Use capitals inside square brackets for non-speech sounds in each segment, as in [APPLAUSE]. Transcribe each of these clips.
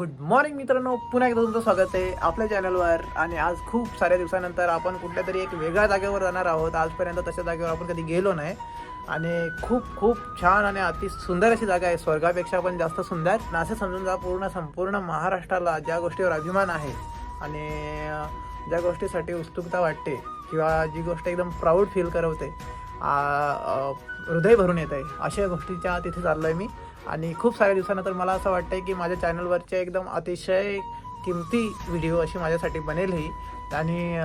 Good morning मित्रांनो. पुन्हा एकदा तुमचं स्वागत आहे आपल्या चॅनलवर आणि आज खूप साऱ्या दिवसानंतर आपण कुठल्या तरी एक वेगळ्या जागेवर जाणार आहोत. आजपर्यंत तशा जागेवर आपण कधी गेलो नाही. आणि खूप खूप छान आणि अति सुंदर अशी जागा आहे. स्वर्गापेक्षा पण जास्त सुंदर. ना असं समजून जा पूर्ण संपूर्ण महाराष्ट्राला ज्या गोष्टीवर अभिमान आहे आणि ज्या गोष्टीसाठी उत्सुकता वाटते किंवा जी गोष्ट एकदम प्राऊड फील करवते हृदय भरून येत आहे. अशा गोष्टीच्या तिथे चाललो आहे मी. आणि खूप साऱ्या दिवसानंतर मला असं वाटतं आहे की माझ्या चॅनलवरचे एकदम अतिशय किमती व्हिडिओ अशी माझ्यासाठी बनेल ही. आणि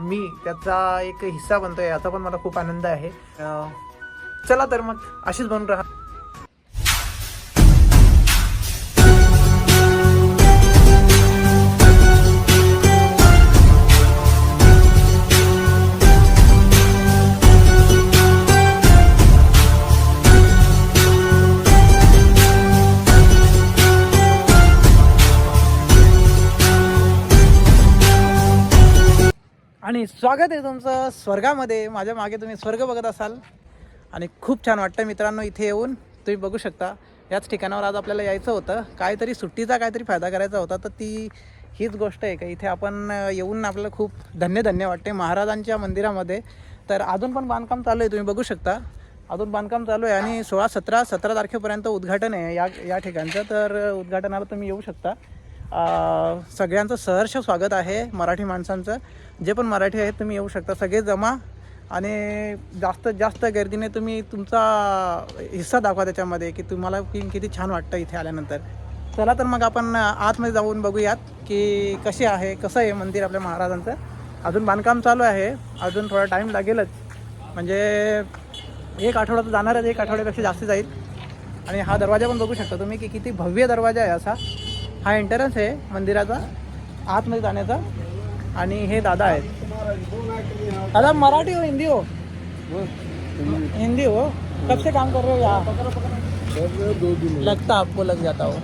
मी त्याचा एक हिस्सा बनतो आहे याचा पण मला खूप आनंद आहे. चला तर मग अशीच बनून राहा. स्वागत आहे तुमचं स्वर्गामध्ये. माझ्या मागे तुम्ही स्वर्ग बघत असाल. आणि खूप छान वाटतं मित्रांनो इथे येऊन. तुम्ही बघू शकता याच ठिकाणावर आज आपल्याला यायचं होतं. काहीतरी सुट्टीचा काहीतरी फायदा करायचा होता तर ती हीच गोष्ट आहे का? इथे आपण येऊन आपल्याला खूप धन्य धन्य वाटते महाराजांच्या मंदिरामध्ये. तर अजून पण बांधकाम चालू आहे तुम्ही बघू शकता. अजून बांधकाम चालू आहे आणि सोळा सतरा सतरा तारखेपर्यंत उद्घाटन आहे या या ठिकाणचं. तर उद्घाटनाला तुम्ही येऊ शकता. सगळ्यांचं सहर्ष स्वागत आहे मराठी माणसांचं. जे पण मराठी आहेत तुम्ही येऊ शकता. सगळे जमा आणि जास्तीत जास्त गर्दीने तुम्ही तुमचा हिस्सा दाखवा त्याच्यामध्ये की तुम्हाला की किती छान वाटतं इथे आल्यानंतर. चला तर मग आपण आतमध्ये जाऊन बघूयात की कसे आहे कसं आहे मंदिर आपल्या महाराजांचं. अजून बांधकाम चालू आहे. अजून थोडा टाईम लागेलच. म्हणजे एक आठवडा तर जाणारच एक आठवड्यापेक्षा जास्त जाईल. आणि हा दरवाजा पण बघू शकता तुम्ही की किती भव्य दरवाजा आहे असा. हा एंट्रन्स आहे मंदिराचा आतमध्ये जाण्याचा. आणि हे दादा आहेत. दादा मराठी हो हिंदी हो? हिंदी हो? कब से काम कर रहे हो यहाँ दो दिन लगता आपको लग जाता हो।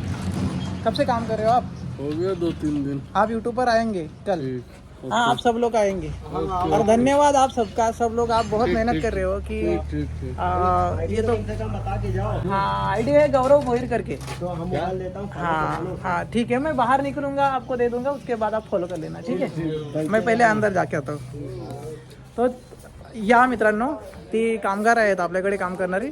कब से काम कर रहे हो आप? हो गया दो तीन दिन। आप यूट्यूब पर आएंगे कल? हाँ आप सब लोग आएंगे। और धन्यवाद आप सबका सब लोग आप बहुत मेहनत कर रहे हो कि आ, ये तो हाँ आईडी है गौरव मोहिर करके। हाँ हाँ ठीक है मैं बाहर निकलूंगा आपको दे दूंगा उसके बाद आप फॉलो कर लेना ठीक है? मैं पहिले अंदर जाके आता हूँ। तो या मित्रांनो ती कामगार आहेत आपल्याकडे काम करणारी.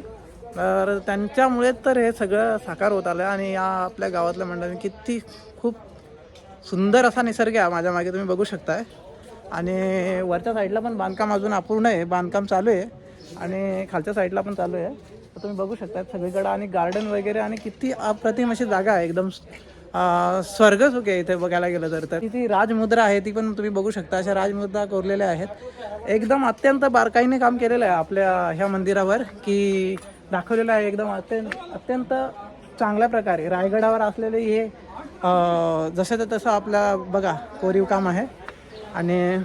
तर त्यांच्यामुळेच तर हे सगळं साकार होत आलं आणि या आपल्या गावातल्या मंडळाने किती खूप सुंदर असा निसर्ग आहे माझ्या मागे तुम्ही बघू शकताय. आणि वरच्या साईडला पण बांधकाम अजून अपूर्ण आहे बांधकाम चालू आहे. आणि खालच्या साईडला पण चालू आहे. तर तुम्ही बघू शकता सगळीकडं. आणि गार्डन वगैरे आणि किती अप्रतिम अशी जागा आहे. एकदम स्वर्ग स्वर्गसुख आहे इथे बघायला गेलं तर. तर ती राजमुद्रा आहे ती पण तुम्ही बघू शकता. अशा राजमुद्रा कोरलेल्या आहेत. एकदम अत्यंत बारकाईने काम केलेलं आहे आपल्या ह्या मंदिरावर की दाखवलेलं आहे एकदम अत्यंत अत्यंत चांगल्या प्रकारे. रायगडावर असलेले हे जसं तर तसं आपला बघा कोरीव काम आहे आणि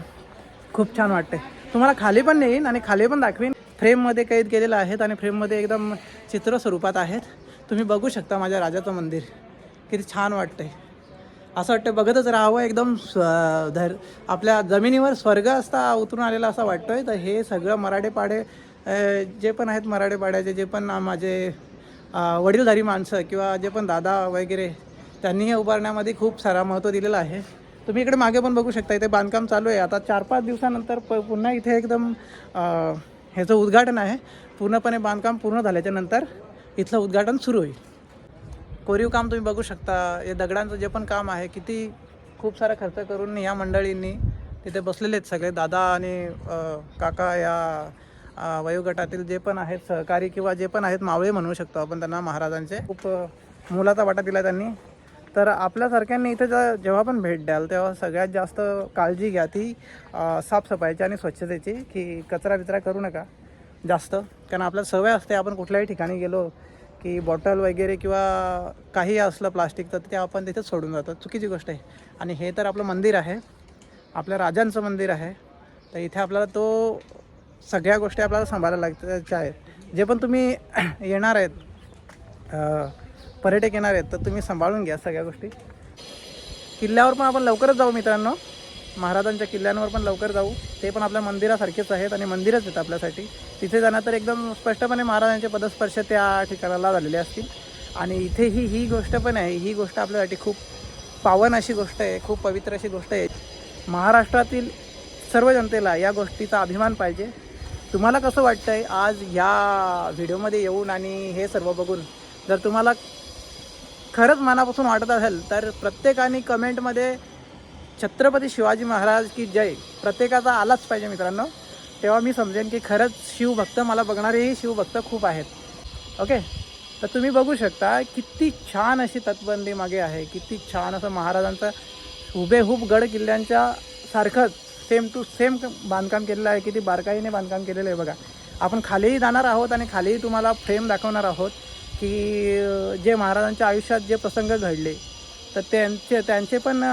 खूप छान वाटते तुम्हाला खाली पण नेईन आणि खाली पण दाखवीन. फ्रेममध्ये कैद केलेलं आहेत आणि फ्रेममध्ये एकदम चित्र स्वरूपात आहेत. तुम्ही बघू शकता माझ्या राजाचं मंदिर. किती छान वाटतंय. असं वाटतं बघतच राहावं एकदम स्व- धर आपल्या जमिनीवर स्वर्ग असता उतरून आलेला असं वाटतोय. तर हे सगळं मराठे पाडे जे पण आहेत मराठे पाड्याचे जे पण माझे वडीलधारी माणसं किंवा जे पण दादा वगैरे त्यांनी हे उभारण्यामध्ये खूप सारा महत्त्व दिलेलं आहे. तुम्ही इकडे मागे पण बघू शकता इथे बांधकाम चालू आहे. आता चार पाच दिवसानंतर प पुन्हा इथे एकदम ह्याचं उद्घाटन आहे पूर्णपणे बांधकाम पूर्ण झाल्याच्यानंतर इथलं उद्घाटन सुरू होईल. कोरीव काम तुम्ही बघू शकता. हे दगडांचं जे पण काम आहे किती खूप सारा खर्च करून या मंडळींनी तिथे बसलेले आहेत सगळे. दादा आणि काका या वयोगटातील जे पण आहेत सहकारी किंवा जे पण आहेत मावळे म्हणू शकतो आपण त्यांना महाराजांचे. खूप मोलाचा वाटा दिला त्यांनी. तर आपल्यासारख्यांनी इथे ज- जेव्हा पण भेट द्याल तेव्हा सगळ्यात जास्त काळजी घ्या ती साफसफाईची आणि स्वच्छतेची की कचरा बिचरा करू नका जास्त. कारण आपल्याला सवय असते आपण कुठल्याही ठिकाणी गेलो की बॉटल वगैरे किंवा काही असलं प्लास्टिक तर ते आपण तिथेच सोडून जातो. चुकीची गोष्ट आहे. आणि हे तर आपलं मंदिर आहे. आपल्या राजांचं मंदिर आहे. तर इथे आपल्याला तो सगळ्या गोष्टी आपल्याला सांभाळायला लागतात आहेत. जे पण तुम्ही येणार आहेत पर्यटक येणार आहेत तर तुम्ही सांभाळून घ्या सगळ्या गोष्टी. किल्ल्यावर पण आपण लवकरच जाऊ मित्रांनो. महाराजांच्या किल्ल्यांवर पण लवकर जाऊ. ते पण आपल्या मंदिरासारखेच आहेत आणि मंदिरच आहेत आपल्यासाठी. तिथे जाणार तर एकदम स्पष्टपणे महाराजांचे पदस्पर्श त्या ठिकाणाला झालेले असतील. आणि इथेही ही गोष्ट पण आहे ही गोष्ट आपल्यासाठी खूप पावन अशी गोष्ट आहे खूप पवित्र अशी गोष्ट आहे. महाराष्ट्रातील सर्व जनतेला या गोष्टीचा अभिमान पाहिजे. तुम्हाला कसं वाटतं आहे आज या व्हिडिओमध्ये येऊन आणि हे सर्व बघून? जर तुम्हाला खरंच मनापासून वाटत असेल तर प्रत्येकाने कमेंटमध्ये छत्रपती शिवाजी महाराज की जय प्रत्येकाचा आलाच पाहिजे मित्रांनो. तेव्हा मी समजेन की खरंच शिवभक्त मला बघणारेही शिवभक्त खूप आहेत. ओके? तर तुम्ही बघू शकता किती छान अशी तटबंदी मागे आहे किती छान असं महाराजांचं हुबेहूब गड किल्ल्यांच्या सारखंच सेम टू सेम बांधकाम केलेलं आहे किती बारकाईने बांधकाम केलेलं आहे बघा. आपण खालीही जाणार आहोत आणि खालीही तुम्हाला फ्रेम दाखवणार आहोत. की जे महाराजांच्या आयुष्यात जे प्रसंग घडले तर त्यांचे त्यांचे पण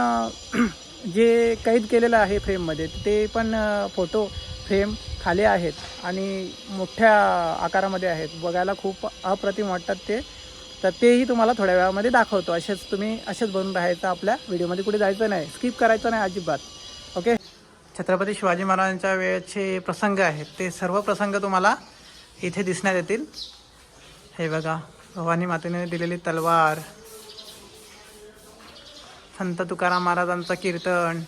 [CLEARS THROAT] जे कैद केलेलं आहे फ्रेममध्ये ते पण फोटो फ्रेम खाली आहेत आणि मोठ्या आकारामध्ये आहेत. बघायला खूप अप्रतिम वाटतात ते. तर तेही तुम्हाला थोड्या वेळामध्ये दाखवतो. असेच तुम्ही असेच बनून राहायचं आपल्या व्हिडिओमध्ये. कुठे जायचं नाही. स्किप करायचं नाही अजिबात. ओके छत्रपती शिवाजी महाराजांच्या वेळेचे प्रसंग आहेत. ते सर्व प्रसंग तुम्हाला इथे दिसण्यात येतील. हे बघा भवानी मातेने दिलेली तलवार. संत तुकाराम महाराजांचं कीर्तन.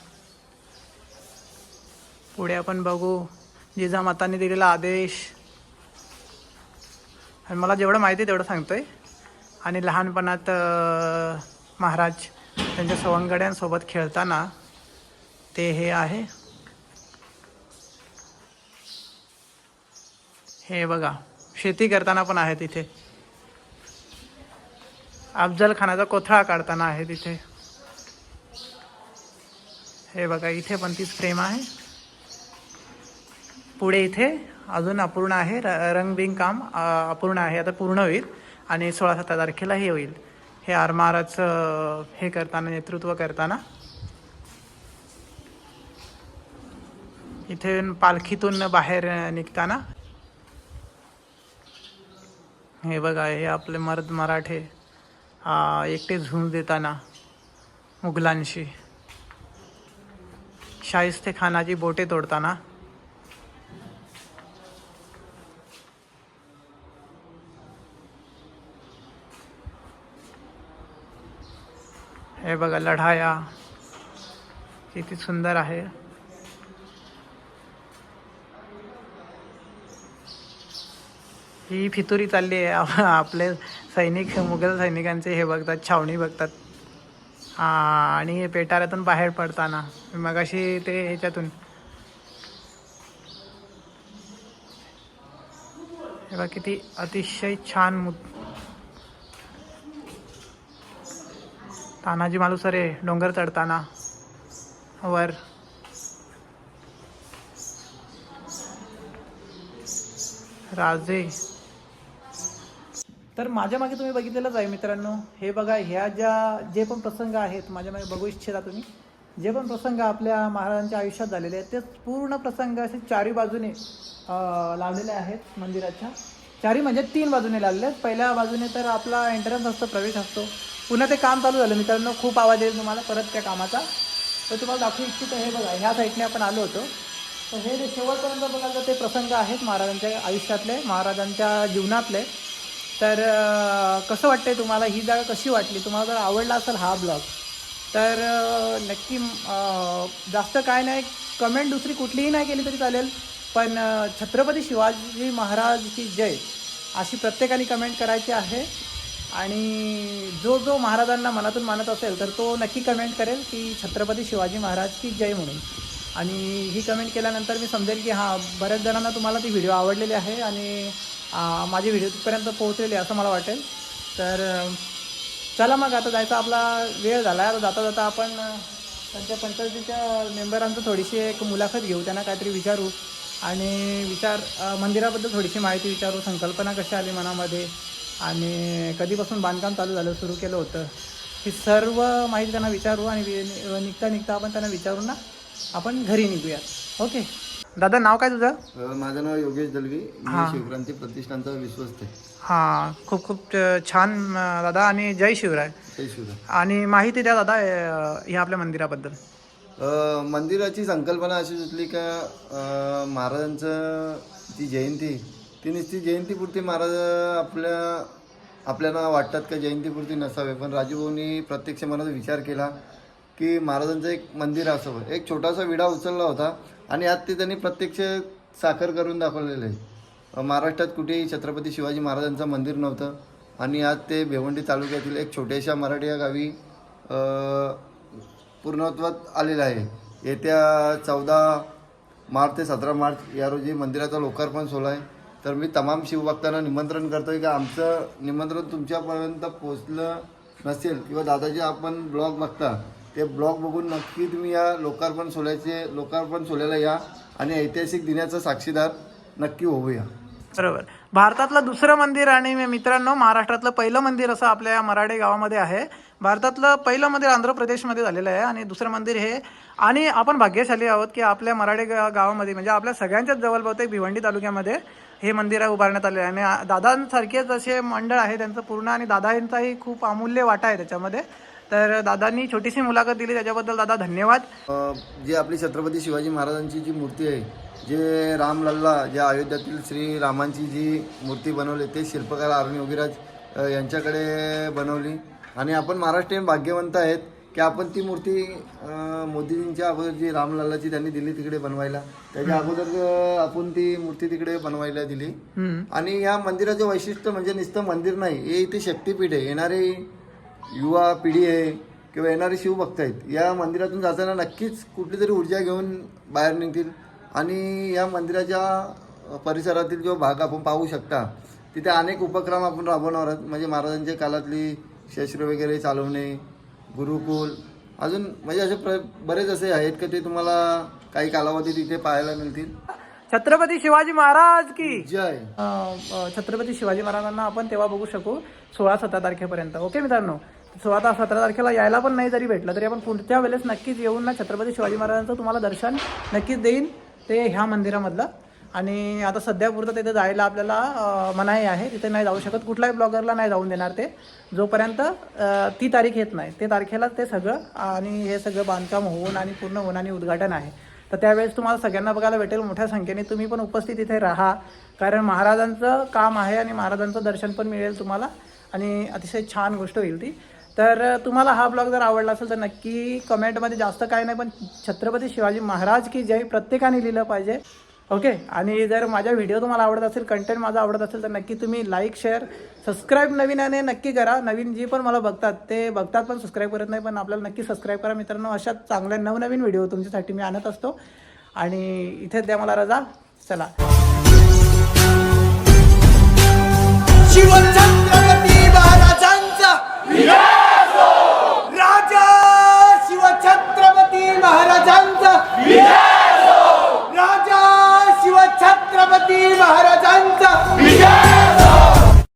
पुढे आपण बघू जिजामातांनी दिलेला आदेश. आणि मला जेवढं माहिती आहे तेवढं सांगतोय. आणि लहानपणात महाराज त्यांच्या सवंगड्यांसोबत खेळताना ते हे आहे. हे बघा शेती करताना पण आहे तिथे अफजल खानाचा कोथळा काढताना आहे तिथे. हे बघा इथे पण तीच फ्रेम आहे. पुढे इथे अजून अपूर्ण आहे र रंगबिंग काम अपूर्ण आहे आता पूर्ण होईल आणि सोळा सतरा तारखेला हे होईल. हे आरमाराचं हे करताना नेतृत्व करताना. इथे पालखीतून बाहेर निघताना. हे बघा हे आपले मर्द मराठे. एकटे झुंज देताना मुघलांशी. शाहिस्ते खानाची बोटे तोडताना. हे बघा लढाया. किती सुंदर आहे. ही फितुरी चालली आहे. आप- आपले सैनिक मुघल सैनिकांचे हे बघतात छावणी बघतात. आणि पेटाऱ्यातून बाहेर पडताना मग अशी ते ह्याच्यातून. हे बघा किती अतिशय छान मु तानाजी मालुसरे डोंगर चढताना वर. राजे. तर माझ्या मागे तुम्ही बघितलेलंच आहे मित्रांनो. हे बघा ह्या ज्या जे पण प्रसंग आहेत माझ्या मागे बघू इच्छिता तुम्ही. जे पण प्रसंग आपल्या महाराजांच्या आयुष्यात झालेले आहेत ते पूर्ण प्रसंग असे चारी बाजूने लावलेले आहेत मंदिराच्या. चारी म्हणजे तीन बाजूने लावलेले आहेत. पहिल्या बाजूने तर आपला एंट्रन्स असतो प्रवेश असतो. पुन्हा ते काम चालू झालं मित्रांनो. खूप आवाज येईल तुम्हाला. परत त्या कामाचा. तर तुम्हाला दाखवू इच्छित हे बघा ह्या साईडने आपण आलो होतो. तर हे जे शेवटपर्यंत बघाल तर ते प्रसंग आहेत महाराजांच्या आयुष्यातले महाराजांच्या जीवनातले. तर कसं वाटतंय तुम्हाला? ही जागा कशी वाटली? तुम्हाला जर आवडला असेल हा ब्लॉग तर नक्की जास्त काय नाही कमेंट दुसरी कुठलीही नाही केली तरी चालेल पण छत्रपती शिवाजी महाराज की जय अशी प्रत्येकाने कमेंट करायची आहे. आणि जो जो महाराजांना मनातून मानत असेल तर तो नक्की कमेंट करेल की छत्रपती शिवाजी महाराज की जय म्हणून. आणि ही कमेंट केल्यानंतर मी समजेल की हां बऱ्याच जणांना तुम्हाला ती व्हिडिओ आवडलेली आहे. आणि माझी व्हिडिओ तिथपर्यंत पोहोचलेली आहे असं मला वाटेल. तर चला मग आता जायचा आपला वेळ झाला आहे. आता जाता जाता आपण त्यांच्या पंचायतीच्या मेंबरांचं थोडीशी एक मुलाखत घेऊ. त्यांना काहीतरी विचारू आणि विचार मंदिराबद्दल थोडीशी माहिती विचारू. संकल्पना कशी आली मनामध्ये? आणि कधीपासून बांधकाम चालू झालं सुरू केलं होतं? ही सर्व माहिती त्यांना विचारू आणि निघता निघता आपण त्यांना विचारू ना आपण घरी निघूया. ओके? दादा नाव काय तुझं? अ, माझं नाव योगेश दलवी मी. शिवक्रांती प्रतिष्ठानचा विश्वस्त आहे. हां खूप खूप अ, छान अ, दादा आणि जय शिवराय. जय शिवराय. आणि माहिती द्या दादा अ, ह्या आपल्या मंदिराबद्दल. अ, मंदिराची संकल्पना अशी सुचली का अ, महाराजांचं ती जयंती ती नुसती जयंतीपुरती महाराज आपल्या आपल्याला वाटतात का जयंतीपुरती नसावे? पण राजूभाऊनी प्रत्यक्ष मनात विचार केला की महाराजांचं एक मंदिर असावं एक छोटासा विडा उचलला होता आणि आज ते त्यांनी प्रत्यक्ष साखर करून दाखवलेलं आहे. महाराष्ट्रात कुठेही छत्रपती शिवाजी महाराजांचं मंदिर नव्हतं आणि आज ते भिवंडी तालुक्यातील एक छोट्याशा मराठी या गावी पूर्णत्वात आलेलं आहे. येत्या चौदा मार्च ते सतरा मार्च या रोजी मंदिराचा लोकार्पण सोहळा आहे. तर मी तमाम शिवभक्तांना निमंत्रण करतोय की आमचं निमंत्रण तुमच्यापर्यंत पोचलं नसेल किंवा दादाजी आपण ब्लॉग बघता ते ब्लॉग बघून नक्की तुम्ही या लोकार्पण सोहळ्याचे लोकार्पण सोहळ्याला या आणि ऐतिहासिक दिनाचा साक्षीदार नक्की होऊया. बरोबर. भारतातलं दुसरं मंदिर आणि मी- मित्रांनो महाराष्ट्रातलं पहिलं मंदिर असं आपल्या या मराठे गावामध्ये आहे. भारतातलं पहिलं मंदिर आंध्र प्रदेशमध्ये झालेलं आहे आणि दुसरं मंदिर हे आणि आपण भाग्यशाली आहोत की आपल्या मराठे गा- गावामध्ये म्हणजे आपल्या सगळ्यांच्याच जवळ बहुतेक भिवंडी तालुक्यामध्ये हे मंदिर उभारण्यात आले आहे. आणि दादांसारखेच असे मंडळ आहे त्यांचं पूर्ण आणि दादांचाही खूप अमूल्य वाटा आहे त्याच्यामध्ये. तर दादांनी छोटीशी मुलाखत दिली त्याच्याबद्दल दादा धन्यवाद. जी आपली छत्रपती शिवाजी महाराजांची जी मूर्ती आहे जे रामलल्ला ज्या अयोध्यातील श्री रामांची जी मूर्ती बनवली ते शिल्पकार अरुण योगीराज यांच्याकडे बनवली. आणि आपण महाराष्ट्रीयन भाग्यवंत आहेत की आपण ती मूर्ती मोदीजींच्या अगोदर जी रामलल्लाची त्यांनी दिली तिकडे बनवायला त्याच्या अगोदर आपण ती मूर्ती तिकडे बनवायला दिली. आणि या मंदिराचं वैशिष्ट्य म्हणजे नुसतं मंदिर नाही हे इथे शक्तीपीठ आहे येणारे युवा पिढी आहे किंवा येणारे शिवभक्त आहेत या मंदिरातून जाताना नक्कीच कुठली तरी ऊर्जा घेऊन बाहेर निघतील. आणि या मंदिराच्या परिसरातील जो भाग आपण पाहू शकता तिथे अनेक उपक्रम आपण राबवणार आहोत. म्हणजे महाराजांच्या काळातली शस्त्र वगैरे चालवणे गुरुकुल अजून म्हणजे असे प्र बरेच असे आहेत की ते तुम्हाला काही कालावधी तिथे पाहायला मिळतील. छत्रपती शिवाजी महाराज की! जय! छत्रपती शिवाजी महाराजांना आपण तेव्हा बघू शकू सोळा सतरा तारखेपर्यंत. ओके मित्रांनो? सोळा आता सतरा तारखेला यायला पण नाही जरी भेटलं तरी आपण पुढच्या वेळेस नक्कीच येऊन ना छत्रपती शिवाजी महाराजांचं तुम्हाला दर्शन नक्कीच देईन ते ह्या मंदिरामधलं. आणि आता सध्या पुरतं तिथे जायला आपल्याला मनाई आहे. तिथे नाही जाऊ शकत. कुठल्याही ब्लॉगरला नाही जाऊन देणार ते. जोपर्यंत ती तारीख येत नाही ते तारखेला ते सगळं आणि हे सगळं बांधकाम होऊन आणि पूर्ण होऊन आणि उद्घाटन आहे. तर त्यावेळेस तुम्हाला सगळ्यांना बघायला भेटेल. मोठ्या संख्येने तुम्ही पण उपस्थित इथे राहा. कारण महाराजांचं काम आहे आणि महाराजांचं दर्शन पण मिळेल तुम्हाला. आणि अतिशय छान गोष्ट होईल ती. तर तुम्हाला हा ब्लॉग जर आवडला असेल तर नक्की कमेंटमध्ये जास्त काय नाही पण छत्रपती शिवाजी महाराज की जय प्रत्येकाने लिहिलं पाहिजे. ओके? आणि जर माझा व्हिडिओ तुम्हाला आवडत असेल कंटेंट माझा आवडत असेल तर नक्की तुम्ही लाईक शेअर सबस्क्राईब नवीनाने नक्की करा. नवीन जी पण मला बघतात ते बघतात पण सबस्क्राईब करत नाही पण आपल्याला नक्की सबस्क्राईब करा. मित्रांनो अशा चांगल्या नवनवीन व्हिडिओ तुमच्यासाठी मी आणत असतो. आणि इथे द्या मला रजा. चला. शिवछत्रपती 감사합니다.